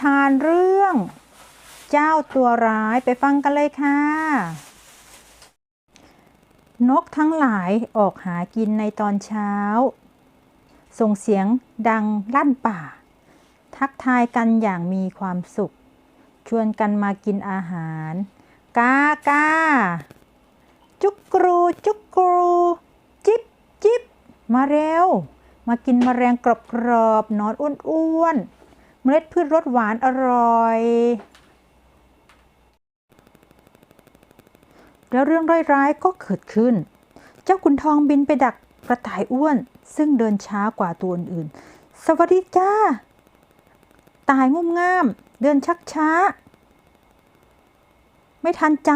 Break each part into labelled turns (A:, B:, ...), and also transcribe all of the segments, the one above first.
A: ทานเรื่อง เจ้าตัวร้ายไปฟังกันเลยค่ะ นกทั้งหลายออกหากินในตอนเช้า ส่งเสียงดังลั่นป่า ทักทายกันอย่างมีความสุข ชวนกันมากินอาหาร กากาจุกกรูจุกกรูจิบจิบมาเร็ว มากินมแมลงกรอบกรอบๆหนอนอ้วนๆ เมล็ดพืชรสหวานอร่อย แล้วเรื่องร้ายๆก็เกิดขึ้น เจ้าขุนทองบินไปดักกระต่ายอ้วน ซึ่งเดินช้ากว่าตัวอื่น สวัสดีจ้า ตายงุ่มง่าม เดินชักช้า ไม่ทันใจ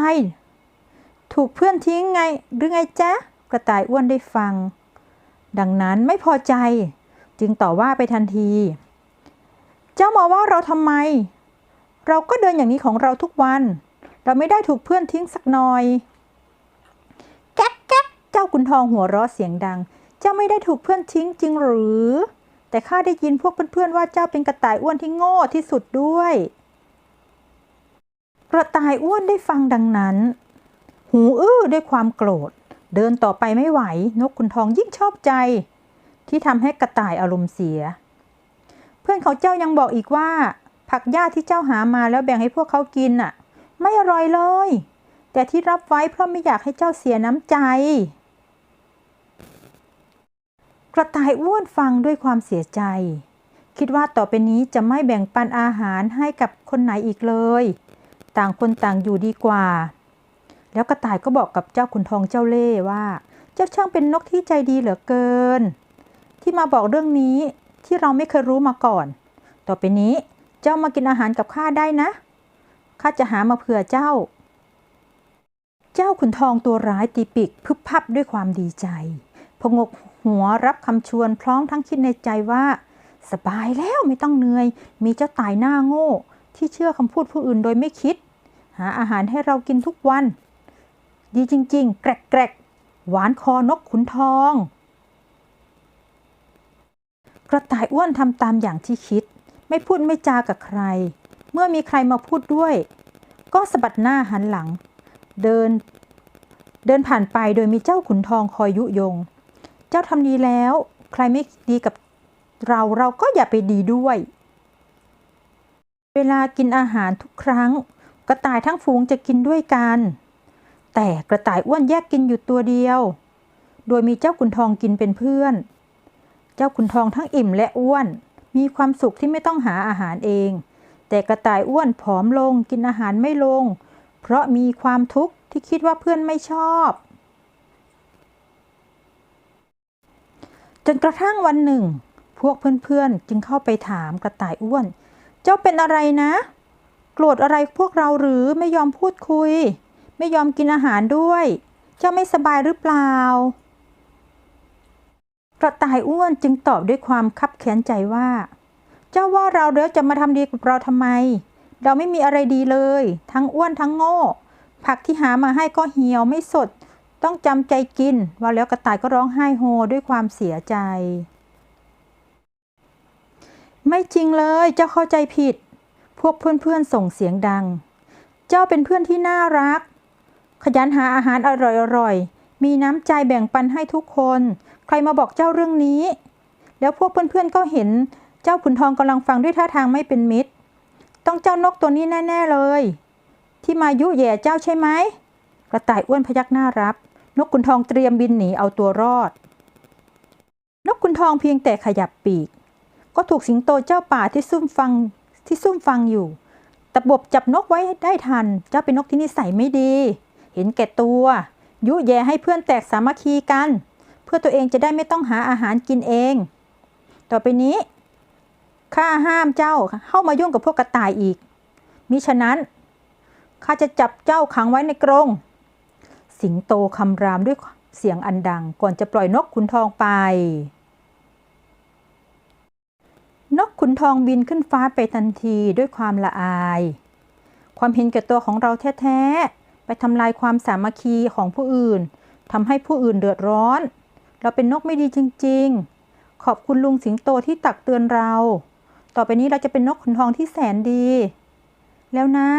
A: ถูกเพื่อนทิ้งไงหรือไงจ๊ะ กระต่ายอ้วนได้ฟัง ดังนั้นไม่พอใจ จึงต่อว่าไปทันที เจ้ามาว่าเราทำไม เราก็เดินอย่างนี้ของเราทุกวัน เราไม่ได้ถูกเพื่อนทิ้งสักหน่อย แก๊กแก๊กเจ้าขุนทองหัวเราะเสียงดัง เจ้าไม่ได้ถูกเพื่อนทิ้งจริงหรือ แต่ข้าได้ยินพวกเพื่อนๆว่าเจ้าเป็นกระต่ายอ้วนที่โง่ที่สุดด้วย กระต่ายอ้วนได้ฟังดังนั้น หูอื้อด้วยความโกรธ เดินต่อไปไม่ไหว นกขุนทองยิ่งชอบใจ ที่ทำให้กระต่ายอารมณ์เสีย พื่อนของเจ้ายังบอกอีกว่า ผักหญ้าที่เจ้าหามาแล้วแบ่งให้พวกเขากินน่ะ ไม่อร่อยเลย แต่ที่รับไว้เพราะไม่อยากให้เจ้าเสียน้ำใจ กระต่ายอ้วนฟังด้วยความเสียใจ คิดว่าต่อไปนี้จะไม่แบ่งปันอาหารให้กับคนไหนอีกเลย ต่างคนต่างอยู่ดีกว่า แล้วกระต่ายก็บอกกับเจ้าขุนทองเจ้าเล่ว่า เจ้าช่างเป็นนกที่ใจดีเหลือเกิน ที่มาบอกเรื่องนี้ ที่เราไม่เคยรู้มาก่อน ต่อไปนี้เจ้ามากินอาหารกับข้าได้นะ ข้าจะหามาเผื่อเจ้า เจ้าขุนทองตัวร้ายตีปีกพึบพับด้วยความดีใจ พงกหัวรับคำชวนพร้อมทั้งคิดในใจว่า สบายแล้วไม่ต้องเหนื่อย มีเจ้าตายหน้าโง่ ที่เชื่อคำพูดผู้อื่นโดยไม่คิด หาอาหารให้เรากินทุกวัน ดีจริง ๆ แกรกๆหวานคอนกขุนทอง กระต่ายอ้วนทำตามอย่างที่คิด ไม่พูดไม่จากับใคร เมื่อมีใครมาพูดด้วย ก็สะบัดหน้าหันหลัง เดิน เดินผ่านไปโดยมีเจ้าขุนทองคอยยุยง เจ้าทำดีแล้ว ใครไม่ดีกับเราเราก็อย่าไปดีด้วย เวลากินอาหารทุกครั้ง กระต่ายทั้งฝูงจะกินด้วยกัน แต่กระต่ายอ้วนแยกกินอยู่ตัวเดียว โดยมีเจ้าขุนทองกินเป็นเพื่อน เจ้าขุนทองทั้งอิ่มและอ้วน มีความสุขที่ไม่ต้องหาอาหารเอง แต่กระต่ายอ้วนผอมลงกินอาหารไม่ลง เพราะมีความทุกข์ที่คิดว่าเพื่อนไม่ชอบ จนกระทั่งวันหนึ่ง พวกเพื่อนๆจึงเข้าไปถามกระต่ายอ้วน เจ้าเป็นอะไรนะ โกรธอะไรพวกเราหรือไม่ยอมพูดคุย ไม่ยอมกินอาหารด้วย เจ้าไม่สบายหรือเปล่า กระต่ายอ้วนจึงตอบด้วยความคับแค้นใจว่า เจ้าว่าเราแล้วจะมาทำดีกับเราทำไม เราไม่มีอะไรดีเลย ทั้งอ้วนทั้งโง่ ผักที่หามาให้ก็เหี่ยวไม่สด ต้องจำใจกิน ว่าแล้วกระต่ายก็ร้องไห้โฮด้วยความเสียใจ ไม่จริงเลยเจ้าเข้าใจผิด พวกเพื่อนๆส่งเสียงดัง เจ้าเป็นเพื่อนที่น่ารัก ขยันหาอาหารอร่อยๆ มีน้ำใจแบ่งปันให้ทุกคน ใครมาบอกเจ้าเรื่องนี้ แล้วพวกเพื่อนๆก็เห็นเจ้าขุนทองกำลังฟังด้วยท่าทางไม่เป็นมิตร ต้องเจ้านกตัวนี้แน่ๆเลย ที่มายุแย่เจ้าใช่ไหมกระต่ายอ้วนพยักหน้ารับ นกขุนทองเตรียมบินหนีเอาตัวรอด นกขุนทองเพียงแต่ขยับปีก ก็ถูกสิงโตเจ้าป่าที่ซุ่มฟังที่ซุ่มฟังอยู่ตะบบจับนกไว้ได้ทัน เจ้าเป็นนกที่นิสัยไม่ดี เห็นแก่ตัว ยุแย่ให้เพื่อนแตกสามัคคีกัน เพื่อตัวเองจะได้ไม่ต้องหาอาหารกินเอง ต่อไปนี้ข้าห้ามเจ้าเข้ามายุ่งกับพวกกระต่ายอีกมิฉะนั้นข้าจะจับเจ้าขังไว้ในกรงสิงโตคำรามด้วยเสียงอันดังก่อนจะปล่อยนกขุนทองไป นกขุนทองบินขึ้นฟ้าไปทันทีด้วยความละอาย ความเห็นแก่ตัวของเราแท้ๆ ไปทำลายความสามัคคีของผู้อื่นทำให้ผู้อื่นเดือดร้อน เราเป็นนกไม่ดีจริง ๆ ขอบคุณลุงสิงโตที่ตักเตือนเรา ต่อไปนี้เราจะเป็นนกขุนทองที่แสนดี แล้วนะ